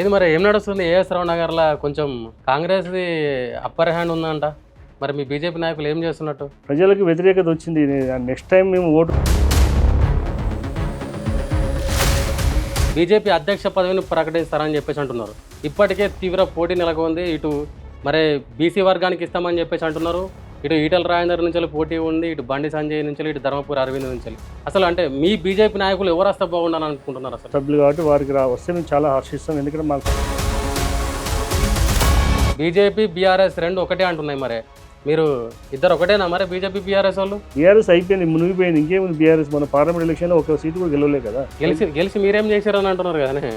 ఇది మరి ఏం నడుస్తుంది? ఏఎస్ రావు నగర్లో కొంచెం కాంగ్రెస్ది అప్పర్ హ్యాండ్ ఉందంట. మరి మీ బీజేపీ నాయకులు ఏం చేస్తున్నట్టు? ప్రజలకు వ్యతిరేకత వచ్చింది. నెక్స్ట్ టైం మేము ఓటు బీజేపీ అధ్యక్ష పదవిని ప్రకటిస్తారని చెప్పేసి అంటున్నారు. ఇప్పటికే తీవ్ర పోటీ నెలకొంది. ఇటు మరి బీసీ వర్గానికి ఇస్తామని చెప్పేసి అంటున్నారు. ఇటు ఈటల రాజేందర్ నుంచి పోటీ ఉంది ఇటు బండి సంజయ్ నుంచి ఇటు ధర్మపురి అరవింద్ నుంచి అసలు అంటే మీ బీజేపీ నాయకులు ఎవరు వస్తే బాగుండాలని అనుకుంటున్నారు అసలు? సభ్యులు కాబట్టి వారికి రా వస్తే మేము చాలా హర్షిస్తాం. ఎందుకంటే మాకు బీజేపీ బీఆర్ఎస్ రెండు ఒకటే అంటున్నాయి మరి. మీరు ఇద్దరు ఒకటేనా మరి బీజేపీ బీఆర్ఎస్ వాళ్ళు? బీఆర్ఎస్ అయిపోయింది మునిగిపోయింది ఇంకేముంది బీఆర్ఎస్? మన పార్లమెంట్ ఎలక్షన్లో ఒక సీటు కూడా గెలవలే కదా. గెలిచి గెలిచి మీరేం చేశారని అంటున్నారు కదనే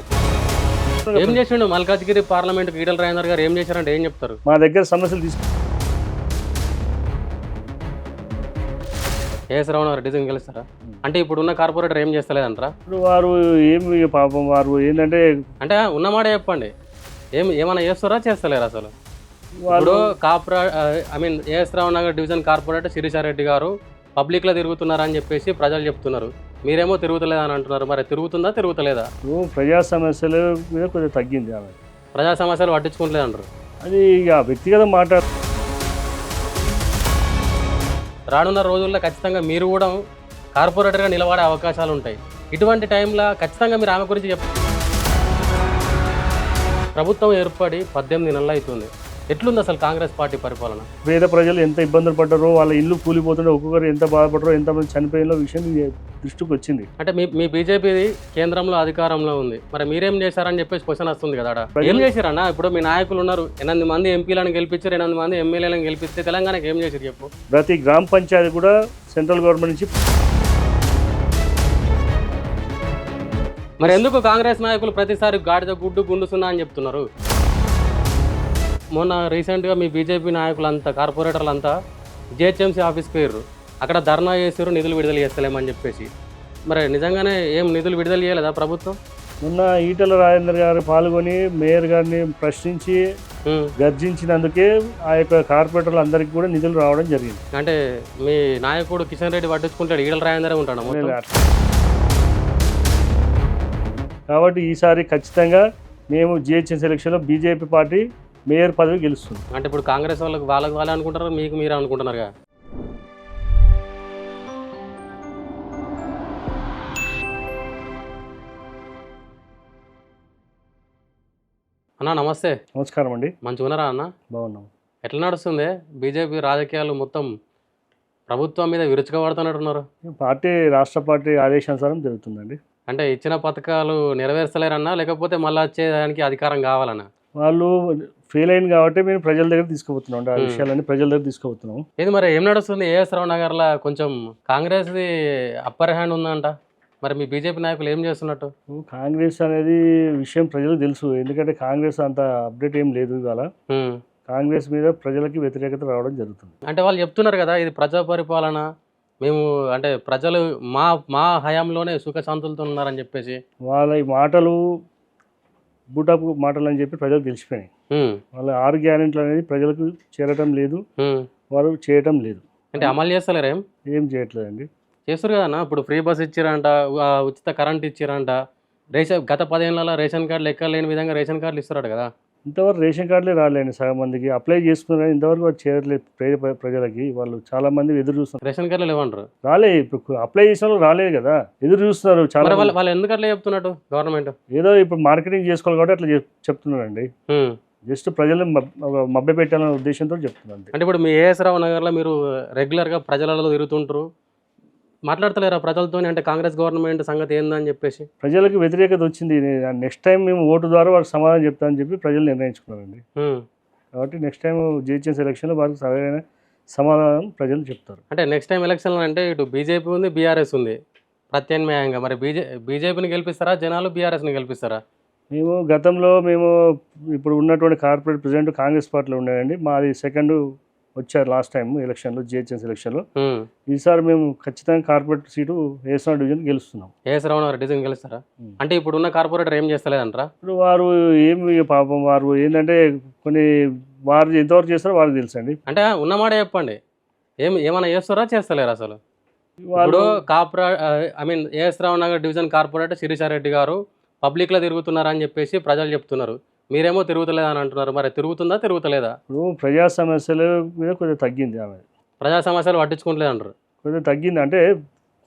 ఏం చేసిండు మల్కాజ్గిరి పార్లమెంట్ ఈటల రాజేందర్ గారు? ఏం చేశారంటే ఏం చెప్తారు? మా దగ్గర సమస్యలు తీసుకు ఏఎస్ రావు గారు డిజైన్ గెలుస్తారా అంటే ఇప్పుడున్న కార్పొరేటర్ ఏం చేస్తలేదంటారా? ఇప్పుడు వారు ఏమి పాపం వారు ఏంటంటే అంటే ఉన్నమాట చెప్పండి. ఏం ఏమైనా చేస్తారా చేస్తలేరు అసలు? వాళ్ళు ఇప్పుడు Kapra I mean AS Rao Nagar division corporator Sirisha Reddy గారు పబ్లిక్లో తిరుగుతున్నారని చెప్పేసి ప్రజలు చెప్తున్నారు. మీరేమో తిరుగుతలేదా అని అంటున్నారు. మరి తిరుగుతుందా తిరుగుతలేదా? ఇప్పుడు ప్రజా సమస్యల మీద కొంచెం తగ్గింది ఆమె. ప్రజా సమస్యలు పట్టించుకుంటలేదు అంటారు అది ఇక వ్యక్తిగత మాట రానున్న రోజుల్లో ఖచ్చితంగా మీరు కూడా కార్పొరేటర్గా నిలబడే అవకాశాలు ఉంటాయి. ఇటువంటి టైంలో ఖచ్చితంగా మీరు ఆమె గురించి చెప్ ప్రభుత్వం ఏర్పడి పద్దెనిమిది నెలలు అవుతుంది. ఎట్లుంది అసలు కాంగ్రెస్ పార్టీ పరిపాలన? పేద ప్రజలు ఎంత ఇబ్బందులు పడ్డారో వాళ్ళ ఇల్లు కూలిపోతుంటే ఒక్కొక్కరు ఎంత బాధపడ్డారో ఎంతమంది చనిపోయిన విషయం దృష్టికి వచ్చింది. అంటే మీ మీ బీజేపీ కేంద్రంలో అధికారంలో ఉంది. మరి మీరేం చేశారని చెప్పేసి క్వశ్చన్ వస్తుంది కదా. ఏం చేశారన్న? ఇప్పుడు మీ నాయకులు ఉన్నారు. ఎనిమిది మంది ఎంపీలను గెలిపించారు ఎనిమిది మంది ఎమ్మెల్యేలను గెలిపిస్తే తెలంగాణకి ఏం చేశారు చెప్పు. ప్రతి గ్రామ పంచాయతీ కూడా సెంట్రల్ గవర్నమెంట్ నుంచి మరి ఎందుకు కాంగ్రెస్ నాయకులు ప్రతిసారి గాడిద గుడ్డు గుండుసున్నా అని చెప్తున్నారు? మొన్న రీసెంట్గా మీ బీజేపీ నాయకులంతా కార్పొరేటర్లు అంతా జిహెచ్ఎంసీ ఆఫీస్కి పోయారు అక్కడ ధర్నా చేసారు నిధులు విడుదల చేస్తలేమని చెప్పేసి. మరి నిజంగానే ఏం నిధులు విడుదల చేయలేదా ప్రభుత్వం? మొన్న ఈటల రాజేందర్ గారు పాల్గొని మేయర్ గారిని ప్రశ్నించి. గర్జించినందుకే ఆ యొక్క కార్పొరేటర్లు అందరికీ కూడా నిధులు రావడం జరిగింది. అంటే మీ నాయకుడు కిషన్ రెడ్డి పట్టించుకుంటాడు ఈడల రాయందరే ఉంటాడు కాబట్టి ఈసారి ఖచ్చితంగా మేము జిహెచ్ఎం సెలక్షన్లో బీజేపీ పార్టీ మేయర్ పదవి గెలుస్తుంది. అంటే ఇప్పుడు కాంగ్రెస్ వాళ్ళకి వాళ్ళకి వాళ్ళే అనుకుంటారు? మీకు మీరు అనుకుంటున్నారుగా? అన్న నమస్తే. నమస్కారం అండి. మంచిగా ఉన్నారా అన్న? బాగున్నాం. ఎట్లా నడుస్తుంది? బీజేపీ రాజకీయాలు మొత్తం ప్రభుత్వం మీద విరుచుకబడుతున్నట్టున్నారు పార్టీ రాష్ట్ర పార్టీ ఆదేశానుసారం జరుగుతుందండి. అంటే ఇచ్చిన పథకాలు నెరవేర్చలేరన్నా లేకపోతే మళ్ళీ వచ్చేదానికి అధికారం కావాలన్నా? వాళ్ళు ఫెయిల్ అయింది కాబట్టి మేము ప్రజల దగ్గర తీసుకుపోతున్నాం. ఆ. విషయాలన్నీ ప్రజల దగ్గర తీసుకుపోతున్నాం. ఇది మరి ఏం నడుస్తుంది? ఏఎస్ రావు నగర్లో కొంచెం కాంగ్రెస్ది అప్పర్ హ్యాండ్ ఉందంట. మరి మీ బీజేపీ నాయకులు ఏం చేస్తున్నట్టు? కాంగ్రెస్ అనేది విషయం ప్రజలకు తెలుసు. ఎందుకంటే కాంగ్రెస్ అంత అప్డేట్ ఏం లేదు ఇవాళ. కాంగ్రెస్ మీద ప్రజలకి వ్యతిరేకత రావడం జరుగుతుంది. అంటే వాళ్ళు చెప్తున్నారు కదా ఇది ప్రజా పరిపాలన. మేము అంటే ప్రజలు మా మా హయాంలోనే సుఖశాంతులతో ఉన్నారని చెప్పేసి. వాళ్ళ మాటలు బూటపు మాటలు అని చెప్పి ప్రజలకు తెలిసిపోయినాయి. వాళ్ళ ఆరు గ్యారెంట్లు అనేది ప్రజలకు చేరటం లేదు. వారు చేయటం లేదు. అంటే అమలు చేస్తలేరేం ఏం? చేయట్లేదండి. చేస్తారు కదా ఇప్పుడు ఫ్రీ బస్ ఇచ్చారంట ఉచిత కరెంట్ ఇచ్చారంట. రేషన్ గత పదేళ్ళలో రేషన్ కార్డులు ఎక్కడ లేని విధంగా రేషన్ కార్డులు ఇస్తారట కదా. ఇంతవరకు రేషన్ కార్డులే రాలేండి సగం మందికి. అప్లై చేసుకున్నారు కానీ ఇంతవరకు వారు చేరలేదు పేద ప్రజలకి. వాళ్ళు చాలా మంది ఎదురు చూస్తున్నారు. రేషన్ కార్డులు లేవంటారు. రాలే ఇప్పుడు అప్లై చేసిన వాళ్ళు రాలేదు కదా. ఎదురు చూస్తున్నారు చాలా వాళ్ళు. వాళ్ళు ఎందుకు అట్లా చెప్తున్నట్టు గవర్నమెంట్? ఏదో ఇప్పుడు మార్కెటింగ్ చేసుకోవాలి కాబట్టి అట్లా చెప్- చెప్తున్నారండి. జస్ట్ ప్రజలు మభ్య పెట్టాలనే ఉద్దేశంతో చెప్తున్నారు అంతే. అంటే ఇప్పుడు మీ ఏఎస్ రావు నగర్లో మీరు రెగ్యులర్గా ప్రజలలో తిరుగుతుంటారు. మాట్లాడతలేరా ప్రజలతో అంటే కాంగ్రెస్ గవర్నమెంట్ సంగతి ఏందని చెప్పేసి? ప్రజలకు వ్యతిరేకత వచ్చింది. నెక్స్ట్ టైం మేము ఓటు ద్వారా వారికి సమాధానం చెప్తామని చెప్పి ప్రజలు నిర్ణయించుకున్నారండి. కాబట్టి నెక్స్ట్ టైం జిహెచ్ఎం సెలక్షన్లో వారికి సరైన సమాధానం ప్రజలు చెప్తారు. అంటే నెక్స్ట్ టైం ఎలక్షన్లో అంటే ఇటు బీజేపీ ఉంది బీఆర్ఎస్ ఉంది ప్రత్యామ్నాయంగా. మరి బీజే బీజేపీని గెలిపిస్తారా జనాలు బీఆర్ఎస్ని గెలిపిస్తారా? మేము గతంలో మేము ఇప్పుడు ఉన్నటువంటి కార్పొరేట్ ప్రెసిడెంట్ కాంగ్రెస్ పార్టీలో ఉండేదండి మాది సెకండ్ వచ్చారు లాస్ట్ టైం ఎలక్షన్లో జిహెచ్ఎంసీ ఎలక్షన్లో. ఈసారి మేము ఖచ్చితంగా కార్పొరేట్ సీటు ఏసనా డివిజన్ గెలుస్తున్నాం. ఏఎస్ రావు నగర్ డిజైన్ గెలుస్తారా. అంటే ఇప్పుడున్న కార్పొరేటర్ ఏం చేస్తలేదంటారా? ఇప్పుడు వారు ఏమి పాపం వారు ఏంటంటే కొన్ని వారు ఎంతవరకు చేస్తారో వారికి తెలుసు అండి అంటే ఉన్నమాట చెప్పండి. ఏం ఏమైనా చేస్తారా చేస్తలేరు అసలు? వాళ్ళు ఇప్పుడు Kapra I mean AS Rao Nagar division corporator Sirisha Reddy గారు పబ్లిక్లో తిరుగుతున్నారా అని చెప్పేసి ప్రజలు చెప్తున్నారు. మీరేమో తిరుగుతలేదా అని అంటున్నారు. మరి తిరుగుతుందా తిరుగుతలేదా? ఇప్పుడు ప్రజా సమస్యల మీద కొద్దిగా తగ్గింది ఆమె. ప్రజా సమస్యలు పట్టించుకుంటలేదు అంటారు? కొద్దిగా తగ్గింది. అంటే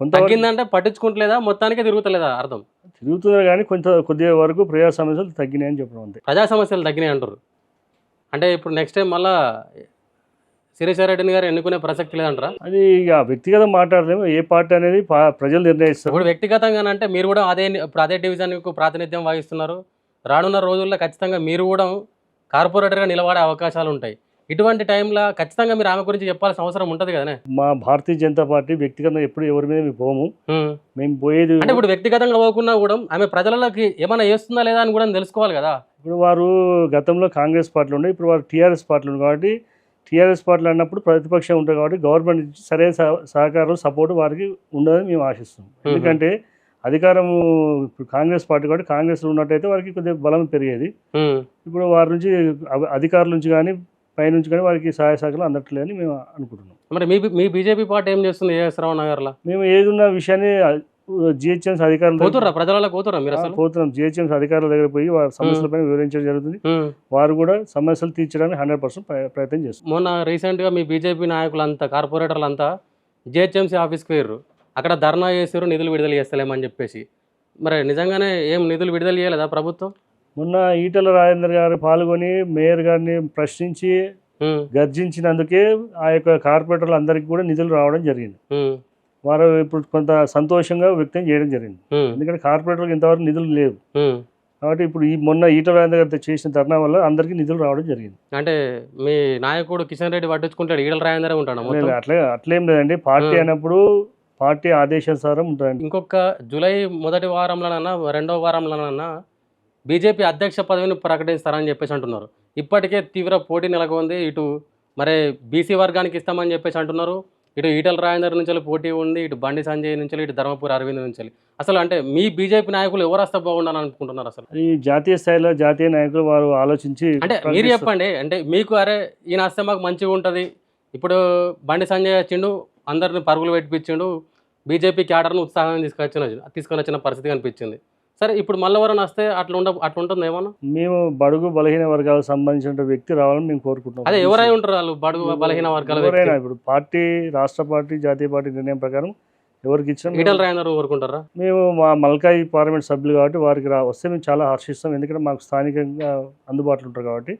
కొంత తగ్గిందంటే పట్టించుకుంటలేదా? మొత్తానికే తిరుగుతలేదా? అర్థం? తిరుగుతున్నారు కానీ కొంత కొద్దిగా వరకు ప్రజా సమస్యలు తగ్గినాయని చెప్పడం అంతే. ప్రజా సమస్యలు తగ్గినాయి అంటారు. అంటే ఇప్పుడు నెక్స్ట్ టైం మళ్ళా శిరీషారెడ్డిని గారు ఎన్నుకునే ప్రసక్తి లేదంటారా? అది ఇక వ్యక్తిగతం మాట్లాడలేము. ఏ పార్టీ అనేది ప్రజలు నిర్ణయిస్తారు. ఇప్పుడు వ్యక్తిగతంగా అంటే మీరు కూడా అదే ఇప్పుడు అదే డివిజన్కు ప్రాతినిధ్యం వహిస్తున్నారు. రానున్న రోజుల్లో ఖచ్చితంగా మీరు కూడా కార్పొరేటర్గా నిలబడే అవకాశాలు ఉంటాయి. ఇటువంటి టైంలో ఖచ్చితంగా మీరు ఆమె గురించి చెప్పాల్సిన అవసరం ఉంటుంది కదనే? మా భారతీయ జనతా పార్టీ వ్యక్తిగతంగా ఎప్పుడు ఎవరి మీద మేము పోము. మేము పోయేది అంటే ఇప్పుడు వ్యక్తిగతంగా పోకున్నా కూడా ఆమె ప్రజలకి ఏమైనా చేస్తుందా లేదా అని కూడా తెలుసుకోవాలి కదా? ఇప్పుడు వారు గతంలో కాంగ్రెస్ పార్టీలో ఉండే ఇప్పుడు వారు టీఆర్ఎస్ పార్టీలో ఉంది కాబట్టి టీఆర్ఎస్ పార్టీలో అన్నప్పుడు ప్రతిపక్షం ఉంటుంది కాబట్టి గవర్నమెంట్ నుంచి సరైన సహ- సహకారం సపోర్ట్ వారికి ఉండదని మేము ఆశిస్తున్నాం. ఎందుకంటే అధికారం ఇప్పుడు కాంగ్రెస్ పార్టీ కాబట్టి కాంగ్రెస్లో ఉన్నట్టయితే వారికి కొద్దిగా బలం పెరిగేది. ఇప్పుడు వారి నుంచి అధికారుల నుంచి కానీ పైనుంచి కానీ వారికి సహాయ సహకారాలు అందట్లేదని మేము అనుకుంటున్నాం. మరి మీ మీ బీజేపీ పార్టీ ఏం చేస్తుంది ఏఎస్ రావు నగర్లో? మేము ఏదున్న విషయాన్ని జిహెచ్ఎంస్ అధికారుల పోతుర్రా? ప్రజలలో పోతుర్రా మీరు అసలు? పోతున్నాం. జిహెచ్ఎంస్ అధికారుల దగ్గర పోయి వారి సమస్యలపైన వివరించడం జరుగుతుంది. వారు కూడా సమస్యలు తీర్చడానికి హండ్రెడ్ పర్సెంట్ ప్రయత్నం చేస్తారు మొన్న రీసెంట్గా మీ బీజేపీ నాయకులంతా కార్పొరేటర్లు అంతా జిహెచ్ఎంసీ ఆఫీస్కి పోయారు అక్కడ ధర్నా చేసారు నిధులు విడుదల చేస్తలేమని చెప్పేసి. మరి నిజంగానే ఏం నిధులు విడుదల చేయలేదా ప్రభుత్వం? మొన్న ఈటల రాజేందర్ గారు పాల్గొని మేయర్ గారిని ప్రశ్నించి గర్జించినందుకే ఆ యొక్క కార్పొరేటర్లు అందరికీ కూడా నిధులు రావడం జరిగింది. వారు ఇప్పుడు కొంత సంతోషంగా వ్యక్తం చేయడం జరిగింది. ఎందుకంటే కార్పొరేటర్లకు ఇంతవరకు నిధులు లేవు. కాబట్టి ఇప్పుడు ఈ మొన్న ఈటల రాజేందర్ గారితో చేసిన ధర్నా వల్ల అందరికీ నిధులు రావడం జరిగింది. అంటే మీ నాయకుడు కిషన్ రెడ్డి పట్టించుకుంటాడు ఈడల రాయందరే ఉంటాడు అట్లే అట్లేం లేదండి. పార్టీ. అయినప్పుడు పార్టీ ఆదేశానుసారం ఉంటుందండి ఇంకొక జూలై మొదటి వారంలోనన్నా రెండవ వారంలోనన్నా బీజేపీ అధ్యక్ష పదవిని ప్రకటిస్తారని చెప్పేసి అంటున్నారు. ఇప్పటికే తీవ్ర పోటీ నెలకొంది. ఇటు మరి బీసీ వర్గానికి ఇస్తామని చెప్పేసి అంటున్నారు. ఇటు ఈటల రాజేందర్ నుంచి పోటీ ఉంది. ఇటు బండి సంజయ్ నుంచి ఇటు ధర్మపురి అరవింద్ నుంచి. అసలు అంటే మీ బీజేపీ నాయకులు ఎవరు వస్తే బాగుండాలని అనుకుంటున్నారు అసలు? ఈ జాతీయ స్థాయిలో జాతీయ నాయకులు వారు ఆలోచించి అంటే మీరు. చెప్పండి. అంటే మీకు అరే ఈయన వస్తే మాకు మంచిగా ఉంటుంది. ఇప్పుడు బండి సంజయ్ వచ్చిండు అందరిని పరుగులు పెట్టిపించిండు. బీజేపీ క్యాడర్ను ఉత్సాహం తీసుకొచ్చిన తీసుకొని వచ్చిన పరిస్థితి కనిపించింది. సరే ఇప్పుడు ఎవరైనా వస్తే అట్లా ఉండ అట్లా ఉంటుంది ఏమన్నా? మేము బడుగు బలహీన వర్గాలకు సంబంధించిన వ్యక్తి రావాలని మేము కోరుకుంటున్నాం. అదే ఎవరై ఉంటారు వాళ్ళు? బడుగు బలహీన వర్గాల. ఎవరైనా ఇప్పుడు పార్టీ రాష్ట్ర పార్టీ జాతీయ పార్టీ నిర్ణయం ప్రకారం ఎవరికి ఇచ్చినా ఈటల రాజేందర్ కోరుకుంటారా? మేము మా మల్కాయి పార్లమెంట్ సభ్యులు కాబట్టి వారికి రా వస్తే మేము చాలా హర్షిస్తాం. ఎందుకంటే మాకు స్థానికంగా అందుబాటులో ఉంటారు కాబట్టి.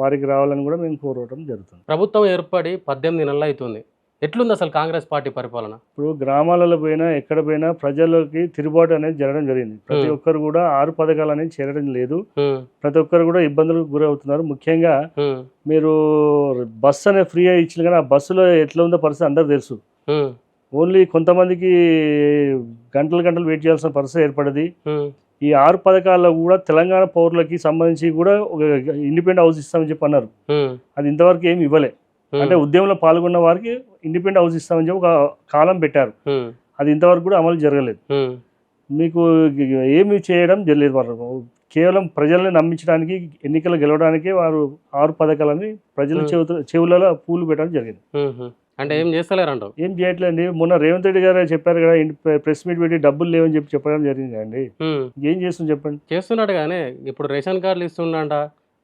వారికి రావాలని కూడా మేము కోరవడం జరుగుతుంది. ప్రభుత్వం ఏర్పడి పద్దెనిమిది నెలలు అవుతుంది. ఎట్లుంది అసలు కాంగ్రెస్ పార్టీ పరిపాలన ఇప్పుడు గ్రామాలలో పోయినా ఎక్కడ పోయినా ప్రజలకి తిరుగుబాటు అనేది జరగడం జరిగింది ప్రతి. ఒక్కరు కూడా ఆరు పథకాలు అనేది చేరడం లేదు. ప్రతి ఒక్కరు కూడా ఇబ్బందులకు గురవుతున్నారు ముఖ్యంగా. మీరు బస్సు అనేది ఫ్రీగా ఇచ్చిన కానీ ఆ బస్సులో ఎట్లా ఉందో పరిస్థితి అందరికీ తెలుసు. ఓన్లీ కొంతమందికి గంటలు గంటలు వెయిట్ చేయాల్సిన పరిస్థితి ఏర్పడింది. ఈ ఆరు పథకాల్లో కూడా తెలంగాణ పౌరులకి సంబంధించి కూడా ఒక ఇండిపెండెంట్ హౌస్ ఇస్తామని చెప్పి అన్నారు. అది ఇంతవరకు ఏమి ఇవ్వలే. అంటే ఉద్యమంలో పాల్గొన్న వారికి ఇండిపెండెంట్ హౌస్ ఇస్తామని చెప్పి ఒక కాలం పెట్టారు. అది ఇంతవరకు కూడా అమలు జరగలేదు. మీకు ఏమి చేయడం జరగలేదు వారు కేవలం ప్రజల్ని నమ్మించడానికి ఎన్నికలు గెలవడానికే వారు ఆరు పథకాలని ప్రజల. చెవుత చెవులలో పూలు పెట్టడం జరిగింది. అంటే ఏం చేస్తలేరంటావు ఏం చేయట్లేండి మొన్న రేవంత్ రెడ్డి గారు చెప్పారు కదా ప్రెస్ మీట్ పెట్టి డబ్బులు లేవని చెప్పి చెప్పడం జరిగింది అండి. ఏం చేస్తుంది చెప్పండి చేస్తున్నాడు కానీ ఇప్పుడు రేషన్ కార్డులు ఇస్తుండంట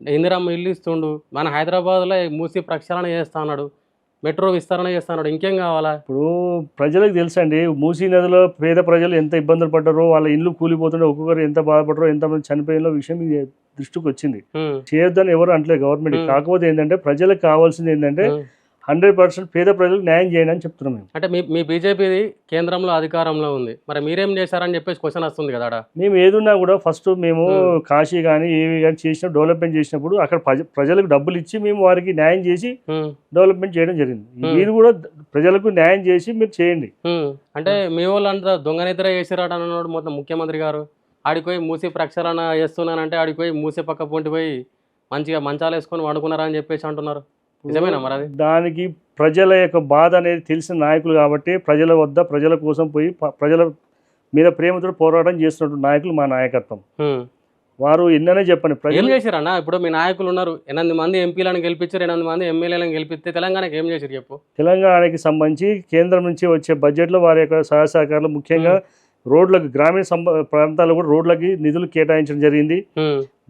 ఇందిరమ్మ ఇల్లు ఇస్తుండు మన హైదరాబాద్లో మూసి ప్రక్షాళన చేస్తా అన్నాడు మెట్రో విస్తరణ చేస్తా అన్నాడు ఇంకేం కావాలా ఇప్పుడు ప్రజలకు తెలుసండి మూసీ నదిలో పేద ప్రజలు ఎంత ఇబ్బందులు పడ్డారో వాళ్ళ ఇల్లు కూలిపోతుంటే ఒక్కొక్కరు ఎంత బాధపడ్డారో ఎంతమంది చనిపోయిన విషయం దృష్టికి వచ్చింది. చేయొద్దని ఎవరు అంటలేదు గవర్నమెంట్. కాకపోతే ఏంటంటే ప్రజలకు కావాల్సింది ఏంటంటే. హండ్రెడ్ పర్సెంట్ పేద ప్రజలకు న్యాయం చేయండి అని చెప్తున్నాం మేము అంటే మీ మీ బీజేపీది కేంద్రంలో అధికారంలో ఉంది మరి మీరేం చేశారని చెప్పేసి క్వశ్చన్ వస్తుంది కదా. మేము ఏదున్నా కూడా ఫస్ట్ మేము. కాశీ కానీ ఏవి కానీ చేసిన డెవలప్మెంట్ చేసినప్పుడు అక్కడ ప్రజ- ప్రజలకు డబ్బులు ఇచ్చి మేము వారికి న్యాయం చేసి. డెవలప్మెంట్ చేయడం జరిగింది. మీరు కూడా ప్రజలకు న్యాయం చేసి మీరు చేయండి. అంటే మీ వాళ్ళంతా దొంగ నిద్ర చేసిరాడు అన్నాడు మొత్తం ముఖ్యమంత్రి గారు ఆడికి పోయి మూసి ప్రక్షాళన చేస్తున్నానంటే ఆడికి పోయి మూసి పక్క పొంటి పోయి మంచిగా మంచాలు వేసుకొని వండుకున్నారా అని చెప్పేసి అంటున్నారు దానికి ప్రజల యొక్క బాధ అనేది తెలిసిన నాయకులు కాబట్టి ప్రజల వద్ద ప్రజల కోసం పోయి ప్రజల మీద ప్రేమతో పోరాటం చేస్తున్నట్టు నాయకులు మా నాయకత్వం. వారు ఎన్ననే చెప్పండి ప్రజలు చేశారన్న ఇప్పుడు మీ నాయకులు ఉన్నారు. ఎనిమిది మంది ఎంపీలను గెలిపించారు ఎనిమిది మంది ఎమ్మెల్యేలను గెలిపిస్తే తెలంగాణకి ఏం చేశారు చెప్పు? తెలంగాణకి సంబంధించి కేంద్రం నుంచి వచ్చే బడ్జెట్లో వారి యొక్క సహాయ సహకారాలు ముఖ్యంగా రోడ్లకు గ్రామీణ ప్రాంతాల్లో కూడా రోడ్లకి నిధులు కేటాయించడం జరిగింది.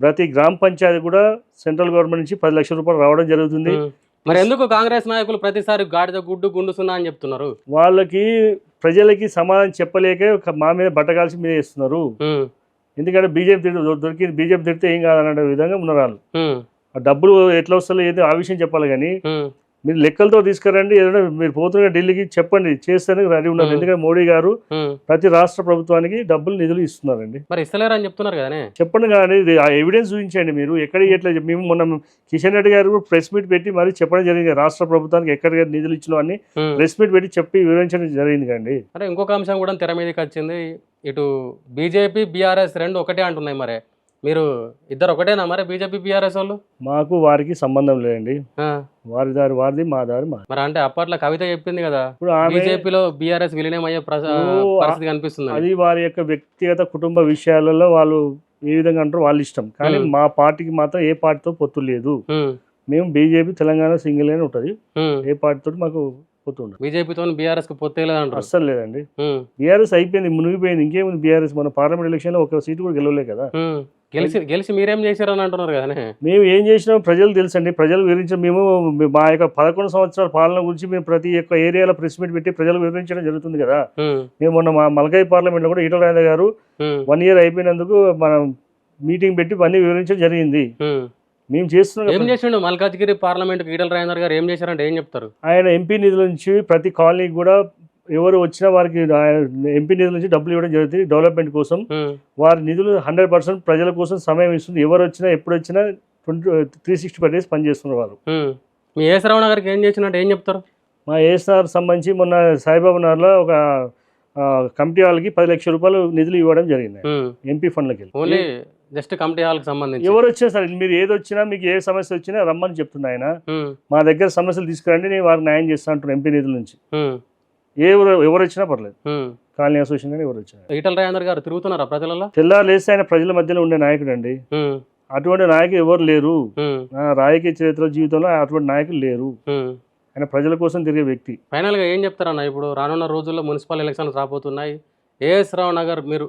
ప్రతి గ్రామ పంచాయతీ కూడా సెంట్రల్ గవర్నమెంట్ నుంచి పది లక్షల రూపాయలు రావడం జరుగుతుంది. మరి ఎందుకు కాంగ్రెస్ నాయకులు ప్రతిసారి గాడిద గుడ్డు గుండు సున్నా అని చెప్తున్నారు? వాళ్ళకి ప్రజలకి సమాధానం చెప్పలేకే ఒక మా మీద బట్టగాల్సి మీద ఇస్తున్నారు ఎందుకంటే బీజేపీ దొరికి బీజేపీ తిడితే ఏం కాదనే విధంగా ఉన్నారు వాళ్ళు డబ్బులు ఎట్లా వస్తాయో ఏదో ఆ విషయం చెప్పాలి కానీ మీరు లెక్కలతో తీసుకురండి ఏదైనా మీరు పోతున్న ఢిల్లీకి చెప్పండి చేస్తేనే రెడీ ఉన్నారు. ఎందుకంటే మోడీ గారు. ప్రతి రాష్ట్ర ప్రభుత్వానికి డబ్బులు నిధులు ఇస్తున్నారండి. మరి ఇస్తలేరు అని చెప్తున్నారు కదనే చెప్పండి కానీ ఆ ఎవిడెన్స్ చూపించండి మీరు. ఎక్కడ ఎట్లా మేము మొన్న కిషన్ రెడ్డి గారు ప్రెస్ మీట్ పెట్టి మరి చెప్పడం జరిగింది. రాష్ట్ర ప్రభుత్వానికి ఎక్కడ నిధులు ఇచ్చినా అని ఉమ్. ప్రెస్ మీట్ పెట్టి చెప్పి వివరించడం జరిగింది కండి. అంటే ఇంకొక అంశం కూడా తెర మీదకి వచ్చింది. ఇటు బీజేపీ బీఆర్ఎస్ రెండు ఒకటే అంటున్నాయి మరి. మీరు ఇద్దరు ఒకటేనా మరి బీజేపీ బీఆర్ఎస్ వాళ్ళు? మాకు వారికి సంబంధం లేదండి. ఆ, వారి దారి వారిది మా దారి మా మరి అంటే అప్పట్లో కవిత చెప్పింది కదా ఇప్పుడు ఆమె బీజేపీలో బీఆర్ఎస్ విలీనం అయ్యే ఓ, పరిస్థితి కనిపిస్తుంది. అది వారి యొక్క వ్యక్తిగత కుటుంబ విషయాలలో వాళ్ళు ఏ విధంగా అంటారో వాళ్ళ ఇష్టం. కానీ. మా పార్టీకి మాత్రం ఏ పార్టీతో పొత్తు లేదు. మేము. బీజేపీ తెలంగాణ సింగిల్ అని ఉంటుంది. ఏ పార్టీతో మాకు పొత్తు ఉండదు. బీజేపీతో బీఆర్ఎస్కు పొత్తే లేదంటారు అస్సలు లేదండి. ఉమ్, బీఆర్ఎస్ అయిపోయింది మునిగిపోయింది ఇంకేముంది? బీఆర్ఎస్ మన పార్లమెంట్ ఎలక్షన్లో ఒక సీటు కూడా గెలవలే కదా. ఉమ్. గెలిచి గెలిచి మీరేం చేశారని అంటున్నారు కదనే? మేము ఏం చేసినాం? ప్రజలు తెలుసండి. ప్రజల గురించి మేము మా యొక్క పదకొండు సంవత్సరాల పాలన గురించి మేము ప్రతి ఒక్క ఏరియాలో ప్రెస్ మీట్ పెట్టి ప్రజలకు వివరించడం జరుగుతుంది కదా. మేము మొన్న మా మలకాయి పార్లమెంట్లో కూడా ఈటల గారు వన్ ఇయర్ అయిపోయినందుకు మనం మీటింగ్ పెట్టి అన్ని వివరించడం జరిగింది. మేము చేస్తున్నాం ఏం కదా. చేసిండు? మల్కాజ్గిరి పార్లమెంట్ ఈటల రాజేందర్ గారు ఏం చేశారంటే ఏం చెప్తారు? ఆయన ఎంపీ నిధుల నుంచి ప్రతి కాలనీకి కూడా ఎవరు వచ్చినా వారికి ఎంపీ నిధుల నుంచి డబ్బులు ఇవ్వడం జరుగుతుంది. డెవలప్మెంట్ కోసం ఉమ్, వారి నిధులు హండ్రెడ్ పర్సెంట్ ప్రజల కోసం సమయం ఇస్తుంది. ఎవరు వచ్చినా ఎప్పుడు వచ్చినా twenty three sixty five days పనిచేస్తున్నారు వారు. మీ ఏ శ్రవణ గారికి ఏం చేసినట్టు ఏం చెప్తారు? మా ఏఎస్ఆర్ సంబంధించి మొన్న సాయిబాబా నగర్లో ఒక కమిటీ వాళ్ళకి పది లక్షల రూపాయలు నిధులు ఇవ్వడం జరిగింది. ఉమ్. ఎంపీ ఫండ్లకి వెళ్ళి. ఓన్లీ జస్ట్ కమిటీ హాల్కి సంబంధించి. ఎవరు వచ్చినా సరే మీరు ఏది వచ్చినా మీకు ఏ సమస్య వచ్చినా రమ్మని చెప్తున్నా ఆయన. ఉమ్, మా దగ్గర సమస్యలు తీసుకురండి నేను వారికి న్యాయం చేస్తా అంటున్నాను ఎంపీ నిధుల నుంచి. ఎవరు ఎవరు వచ్చినా పర్లేదు. కాలనీ అసోసియేషన్ కానీ ఎవరు వచ్చినా ఈటల రాజేందర్ గారు తిరుగుతున్నారా ప్రజలలో? తెల్లారు లేస్తే ఆయన ప్రజల మధ్యలో ఉండే నాయకుడు అండి అటువంటి నాయకులు ఎవరు లేరు. రాజకీయ చరిత్ర జీవితంలో అటువంటి నాయకులు లేరు. ఆయన ప్రజల కోసం తిరిగే వ్యక్తి. ఫైనల్గా ఏం చెప్తారన్న ఇప్పుడు రానున్న రోజుల్లో మున్సిపల్ ఎలక్షన్స్ రాబోతున్నాయి. ఏఎస్ రావు నగర్ మీరు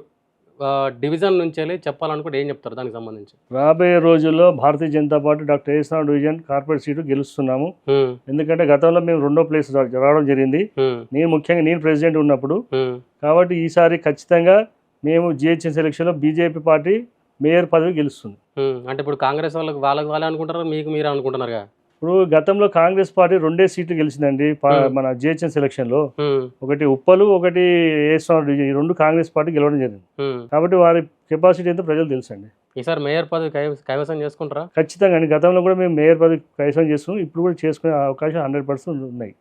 డివిజన్ నుంచి వెళ్ళి చెప్పాలనుకుంటే ఏం చెప్తారు దానికి సంబంధించి? రాబోయే రోజుల్లో Bharatiya Janata party doctor ASR division corporate seat గెలుస్తున్నాము. ఎందుకంటే గతంలో మేము రెండో ప్లేస్ రావడం జరిగింది. నేను ముఖ్యంగా నేను ప్రెసిడెంట్ ఉన్నప్పుడు కాబట్టి ఈసారి ఖచ్చితంగా మేము జిహెచ్ఎస్ ఎలక్షన్లో బీజేపీ పార్టీ మేయర్ పదవి గెలుస్తుంది. అంటే ఇప్పుడు కాంగ్రెస్ వాళ్ళకి వాళ్ళకి వాళ్ళే అనుకుంటారు? మీకు మీరే అనుకుంటున్నారుగా? ఇప్పుడు గతంలో కాంగ్రెస్ పార్టీ రెండే సీట్లు గెలిచిందండి. మన జిహెచ్ఎస్ ఎలక్షన్లో ఉమ్, ఒకటి ఉప్పలు ఒకటి ఈ రెండు కాంగ్రెస్ పార్టీ గెలవడం జరిగింది. కాబట్టి వారి కెపాసిటీ ఎంతో ప్రజలు తెలుసండి. ఈసారి మేయర్ పదవి కైవసం చేసుకుంటారా? ఖచ్చితంగా అండి. గతంలో కూడా మేము మేయర్ పదవి కైవసం చేస్తున్నాం ఇప్పుడు కూడా చేసుకునే అవకాశం హండ్రెడ్ పర్సెంట్ ఉన్నాయి.